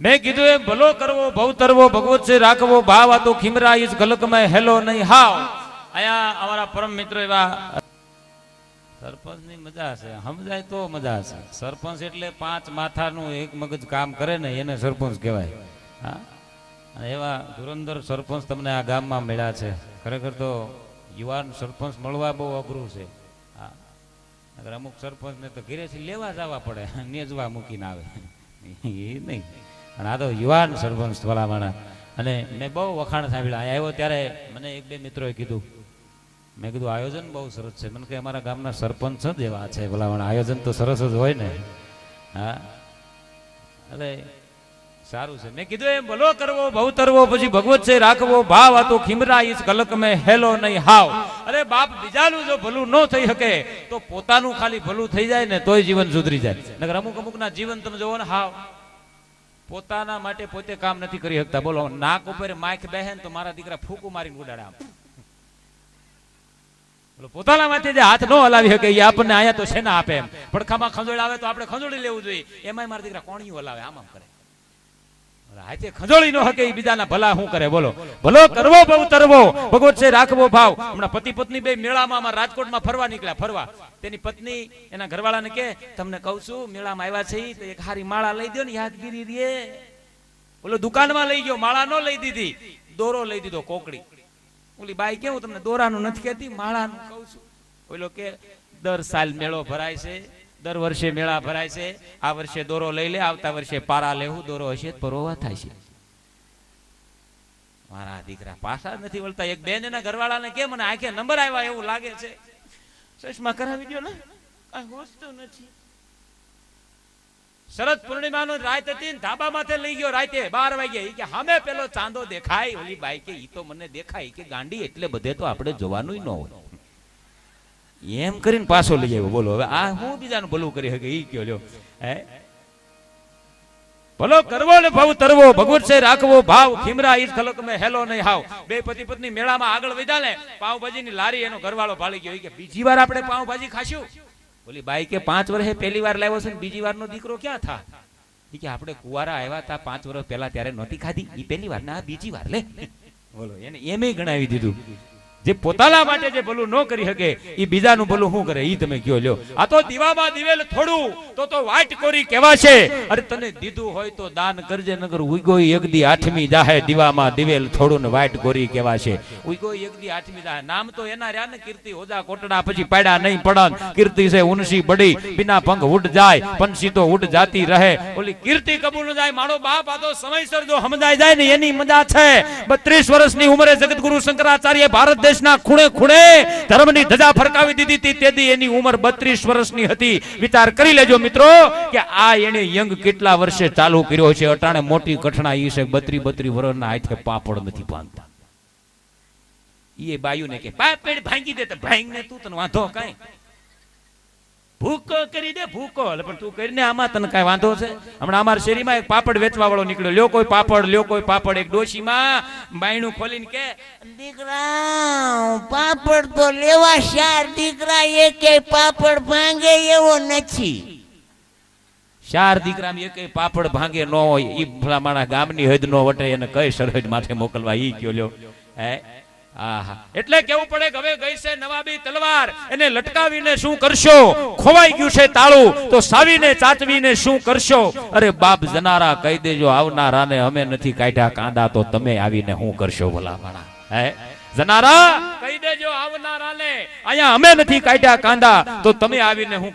મેં કીધું એમ, ભલો કરવો, ભવ તરવો, ભગવત છે, રાખવો, ભાવ આ ખીમરા ઈજ ગલકમાં હેલો નહીં, હાવ. અહીંયા અમારા પરમ મિત્ર એવા સરપંચની મજા છે સમજાય તો મજા છે સરપંચ એટલે પાંચ માથાનું એક મગજ કામ કરે ને, એને સરપંચ કહેવાય. હા? એવા ધુરંધર સરપંચ તમને આ ગામમાં મળ્યા છે. ખરેખર તો યુવાન સરપંચ મળવા બહુ અઘરું છે. હા. અમુક સરપંચને તો ઘરેથી લેવા જવા પડે, નેજવા મૂકીને આવે. એ નહીં. પણ આ તો યુવાન સરપંચ ભલામણા. અને મેં બહુ વખાણ સાંભળ્યા. અહીંયા આવ્યો ત્યારે મને એક બે મિત્રોએ કીધું. મેં કીધું, આયોજન બહુ સરસ છે. મને કે, અમારા ગામના સરપંચ જ એવા છે ભલામણ. આયોજન તો સરસ જ હોય ને. હા. એટલે સારું છે. મેં કીધું, એમ ભલો કરવો, ભવ તરવો, પછી ભગવત છે રાખવો. ભાવ આ ખીમરા ઈસ કલક મે હેલો નહીં હાવ. અરે બાપ, બીજાનું જો ભલું ન થઈ શકે, તો પોતાનું ખાલી ભલું થઈ જાય ને તોય જીવન સુધરી જાય. નગર અમુક અમુક ના જીવન તમે જોવો ને, હાવ. પોતાના માટે પોતે કામ નથી કરી શકતા. બોલો, નાક ઉપર માઇક બેહે તો મારા દીકરા ફૂકું મારીને ઉડાડે આમ. પોતાના માથે જે હાથ ન હલાવી શકે એ આપણને અહીંયા તો શેના આપે એમ. પડખામાં ખંજોળ આવે તો આપણે ખંજોળી લેવું જોઈએ. એમાંય મારા દીકરા કોણિયું હલાવે, આમ આમ કરે. હાથે ખંજોળી ન હકે બીજાના ભલા શું કરે? બોલો. ભલો કરવો, બહુ તરવો. ભગવત છે, રાખવો ભાવ. હમણાં પતિ પત્ની બે મેળામાં રાજકોટમાં ફરવા નીકળ્યા, ફરવા. તેની પત્ની એના ઘરવાળાને કે, તમને કહું છું, મેળામાં આવ્યા છે તો એક હારી માળા લઈ દો ને, યાદગીરી રે. બોલો, દુકાનમાં લઈ ગયો, માળા નો લઈ દીધી. દોરો લઈ દીધો, કોકડી. ઓલી બાઈ કેવું તમને દોરાનું નથી કહેતી, માળાનું કહું છું. ઓલો કે, દર સાલ મેળો ભરાય છે. દર વર્ષે મેળા ભરાય છે. આ વર્ષે દોરો લઈ લે, આવતા વર્ષે પારા લેવું દોરો હશે પરોવા થાય છે. મારા દીકરા પાછા નથી વળતા. એક બેન એના ઘરવાળાને કે મને આખે નંબર આવ્યા એવું લાગે છે. ચશ્મા કરાવી દો ને. કઈ હોશતું નથી. શરદ પૂર્ણિમાનો રાત હતી ને ધાબા માથે લઈ ગયો. રાતે બાર વાગે કે સામે પેલો ચાંદો દેખાય. ઓલી બાઈ કે ઈ તો મને દેખાય કે ગાંડી એટલે બધે તો આપણે જોવાનું ન હોય. એમ કરીને પાછો લઈ આવ્યો. બોલો, હવે આ હું બીજાનું ભલું કરી શકે? ઈ કયો લ્યો. હે? ભલો કરવો ને ભાવ તરવો, ભગવત છે, રાખવો, ભાવ, ખીમરા ઈ ખલક, મે હેલો નહીં હાવ. બે પતિ પત્ની મેળામાં આગળ વધ્યા ને પાવભાજીની લારી એનો ઘરવાળો ભાળી ગયો. કે, બીજી વાર આપણે પાવભાજી ખાશું. બોલી, બાઈ કે, પાંચ વર્ષે પહેલી વાર લાવ્યો છે ને, બીજી વારનો દીકરો ક્યાં થા? કે, આપણે કુવારા આવ્યા હતા પાંચ વર્ષ પહેલા ત્યારે નહોતી ખાધી. ઈ પહેલી વાર. ના, બીજી વાર લે. બોલો, એને એમે ગણાવી દીધું. જે પોતાના માટે જે ભલું ન કરી શકે એ બીજાનું ભલું શું કરે? એ તમે કયો, લ્યો. આ તો દીવામાં દિવેલ થોડું, તો તો વાટ કોરી કેવા છે અરે તને દીધું હોય તો દાન કરજે નગર ઉગો એકદી આઠમી જાહે દીવામાં દિવેલ થોડું ને વાટ કોરી કેવા છે ઉગો એકદી આઠમી જાહે નામ તો એના રહ્યા ને, કીર્તિ ઓજા કોટડા પછી પાડ્યા નહીં પડન. કીર્તિ છે ઉનસી બડી, બિના પંખ ઉડ જાય પંછી તો ઉડ જાતી રહે. ઓલી કીર્તિ કબૂલ જાય, મારો બાપ આ તો સમયસર જો સમજાય જાય ને, એની મજા છે. બત્રીસ વર્ષની ઉંમરે જગતગુરુ શંકરાચાર્ય ભારત દેશના ખૂણે ખૂણે ધર્મની ધજા ફરકાવી દીધી હતી. તેથી એની ઉંમર બત્રીસ વર્ષની હતી. વિચાર કરી લેજો મિત્રો કે આ એને યંગ કેટલા વર્ષે ચાલુ કર્યો છે. અટાણે મોટી ઘટના એ છે બત્રી બત્રી વર્ષના હાથે પાપડ નથી બાંધતા. એ બાયુને કે પાપડ ભાંગી દે તો ભાંગ તું, તને વાંધો કાંઈ ભૂકો કરી દે ભૂકો. એટલે પણ તું કરીને આમાં તને કાંઈ વાંધો છે? હમણાં અમારા શેરીમાં એક પાપડ વેચવા વાળો નીકળ્યો. લ્યો કોઈ પાપડ લ્યો કોઈ પાપડ. એક ડોશીમાં બાયણું ખોલીને કે દીકરા પાપડ તો લેવા શાર દીકરા એકે પાપડ ભાંગે એવો નથી. ચાર દીકરા એક પાપડ ભાંગે ન હોય. ઈ ભલા માણા ગામની હદ નો વટે એને કઈ સરહદ માથે મોકલવા ઈ કયો લ્યો. હે? એટલે કેવું પડે હવે ગઈ છે નવાબી તલવાર. એને લટકાવીને શું કરશો? ખોવાઈ ગયું છે તાળું. તો સાવીને ચાચવીને શું કરશો? અરે બાપ જનારા, કહી દેજો, આવનારાને અમે નથી કાઢ્યા કાંદા, તો તમે આવીને શું કરશો ભલા માણા હે? જનારા, કહી દેજો આવનારાને, અહીંયા અમે નથી કાઢ્યા કાંદા, તો તમે આવીને કરશો